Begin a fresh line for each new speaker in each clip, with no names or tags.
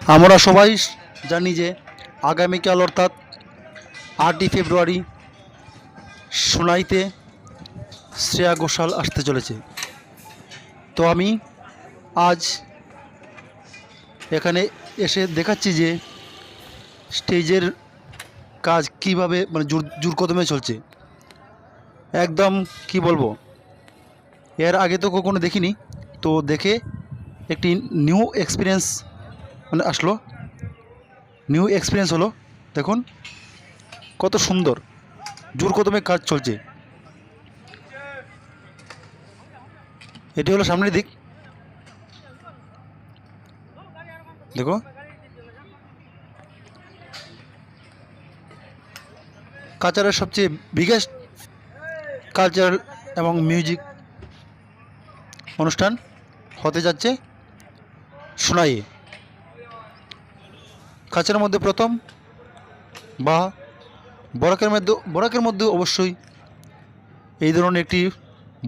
আমরা সবাই জানি যে আগামীকাল অর্থাৎ আটই ফেব্রুয়ারি সোনাইতে শ্রেয়া ঘোষাল আসতে চলেছে। তো আমি আজ এখানে এসে দেখাচ্ছি যে স্টেজের কাজ কীভাবে মানে জোর জোর কদমে চলছে। একদম কি বলব, এর আগে তো কখনো দেখিনি, তো দেখে একটি নিউ এক্সপিরিয়েন্স মানে আসলো। নিউ এক্সপিরিয়েন্স হলো। দেখুন, কত সুন্দর। জোর কদমে কাজ চলছে। এটি হলো সামনের দিক। দেখো। কালচারের সবচেয়ে বিগেস্ট কালচারাল এবং মিউজিক অনুষ্ঠান হতে যাচ্ছে সোনাইয়ে। কাছের মধ্যে প্রথম, বা বরাকের মধ্যে বরাকের মধ্যে অবশ্যই এই ধরনের একটি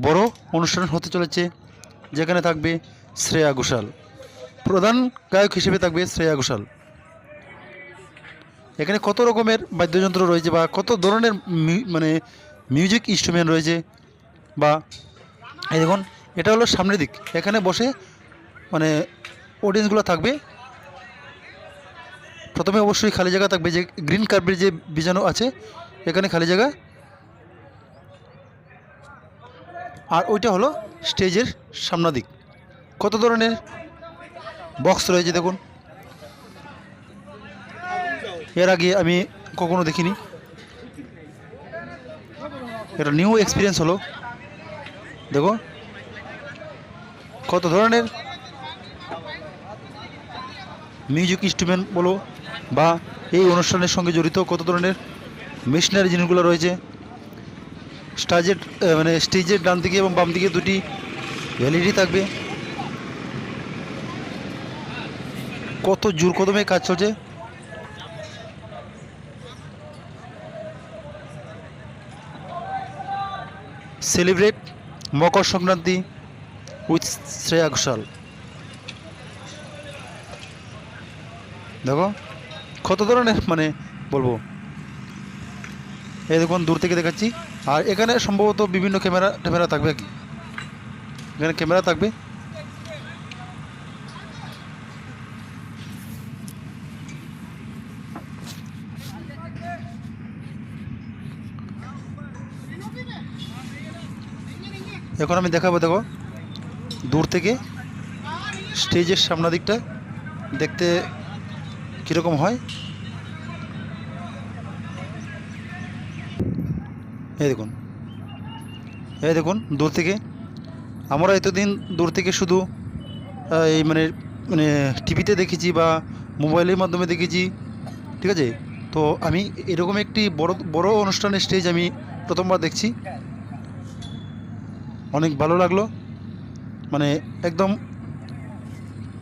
বড় অনুষ্ঠান হতে চলেছে, যেখানে থাকবে শ্রেয়া ঘোষাল। প্রধান গায়ক হিসেবে থাকবে শ্রেয়া ঘোষাল। এখানে কত রকমের বাদ্যযন্ত্র রয়েছে বা কত ধরনের মানে মিউজিক ইনস্ট্রুমেন্ট রয়েছে, বা এই দেখুন, এটা হলো সামনের দিক। এখানে বসে মানে অডিয়েন্সগুলো থাকবে প্রথমে অবশ্যই খালি জায়গা থাকবে যে গ্রিন কার্পেট যে বিজানো আছে, এখানে খালি জায়গা। আর ওইটা হলো স্টেজের সামনা দিক। কত ধরনের বক্স রয়েছে দেখুন। এর আগে আমি কখনো দেখিনি। এটা নিউ এক্সপিরিয়েন্স হলো। দেখো। কত ধরনের মিউজিক ইনস্ট্রুমেন্ট বলো। বা এই অনুষ্ঠানের সঙ্গে জড়িত কত ধরনের মেশিনারি জিনিসগুলো রয়েছে? স্টাজের মানে স্টেজের ডান দিকে এবং বাম দিকে দুটি এলইডি থাকবে। কত জোর কদমে কাজ চলছে? Celebrate Makar Sankranti with Shreya Ghoshal. দেখো। কত ধরনের মানে বলব? এই দেখুন, দূর থেকে দেখাচ্ছি। আর এখানে সম্ভবত বিভিন্ন ক্যামেরা ট্যামেরা থাকবে কি। এখানে ক্যামেরা থাকবে। এখন আমি দেখাবো, দেখো। দূর থেকে, স্টেজের সামনা দিকটা দেখতে কীরকম হয়? এই দেখুন। এই দেখুন, দূর থেকে। আমরা এতদিন দূর থেকে শুধু এই মানে মানে টিভিতে দেখেছি বা মোবাইলের মাধ্যমে দেখেছি, ঠিক আছে? তো আমি এরকম একটি বড় বড় অনুষ্ঠানের স্টেজ আমি প্রথমবার দেখছি। অনেক ভালো লাগল। মানে একদম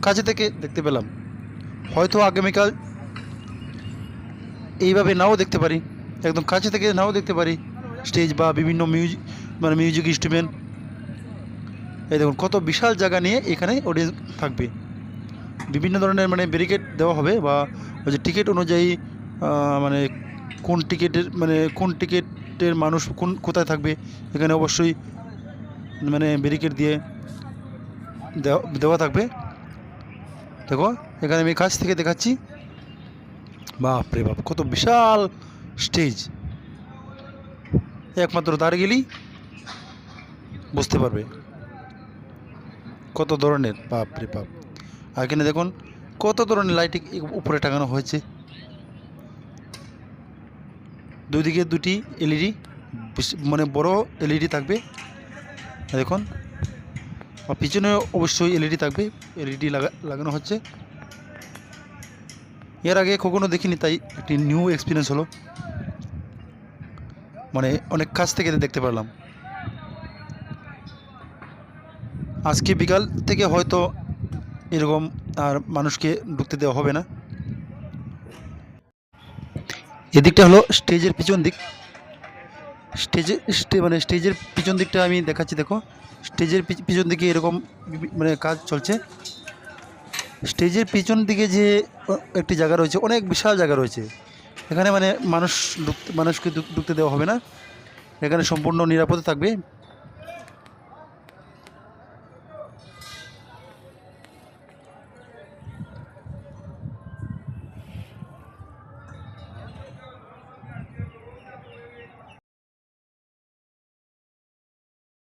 কাছে থেকে দেখতে পেলাম। হয়তো আগামীকাল এইভাবে নাও দেখতে পারি। একদম কাছে থেকে নাও দেখতে পারি। স্টেজ বা বিভিন্ন মিউজিক মানে মিউজিক ইনস্ট্রুমেন্ট। এই দেখুন, কত বিশাল জায়গা নিয়ে এখানে অডিয়েন্স থাকবে। বিভিন্ন ধরনের মানে ব্যারিকেড দেওয়া হবে বা ওই যে টিকিট অনুযায়ী মানে কোন টিকিটের মানে কোন টিকিটের মানুষ কোন কোথায় থাকবে, এখানে অবশ্যই মানে ব্যারিকেড দিয়ে দেওয়া থাকবে। দেখো। এখানে আমি কাছ থেকে দেখাচ্ছি। বাপ রে বাপ, কত বিশাল স্টেজ। একমাত্র দাঁড়িয়ে গেলেই বুঝতে পারবে। কত ধরনের, বাপ রে বাপ। আর এখানে দেখুন, কত ধরনের লাইটিং উপরে টাঙানো হয়েছে। দুদিকে দুটি এলইডি মানে বড় এলইডি থাকবে। দেখুন পিছনে অবশ্যই এলইডি থাকবে। এলইডি লাগা লাগানো হচ্ছে। এর আগে কখনো দেখিনি, তাই একটি নিউ এক্সপিরিয়েন্স হলো। মানে অনেক কাছ থেকে দেখতে পারলাম আজকে বিকাল থেকে হয়তো এরকম আর মানুষকে ঢুকতে দেওয়া হবে না। এদিকটা হলো স্টেজের পিছন দিক। স্টেজে, স্টে মানে স্টেজের পিছন দিকটা আমি দেখাচ্ছি, দেখো। স্টেজের পিছ- পিছন দিকে এরকম মানে কাজ চলছে। স্টেজের পিছন দিকে যে একটি জায়গা রয়েছে, অনেক বিশাল জায়গা রয়েছে। এখানে মানে মানুষ মানুষকে ঢুক- ঢুকতে দেওয়া হবে না। এখানে সম্পূর্ণ নিরাপদে থাকবে।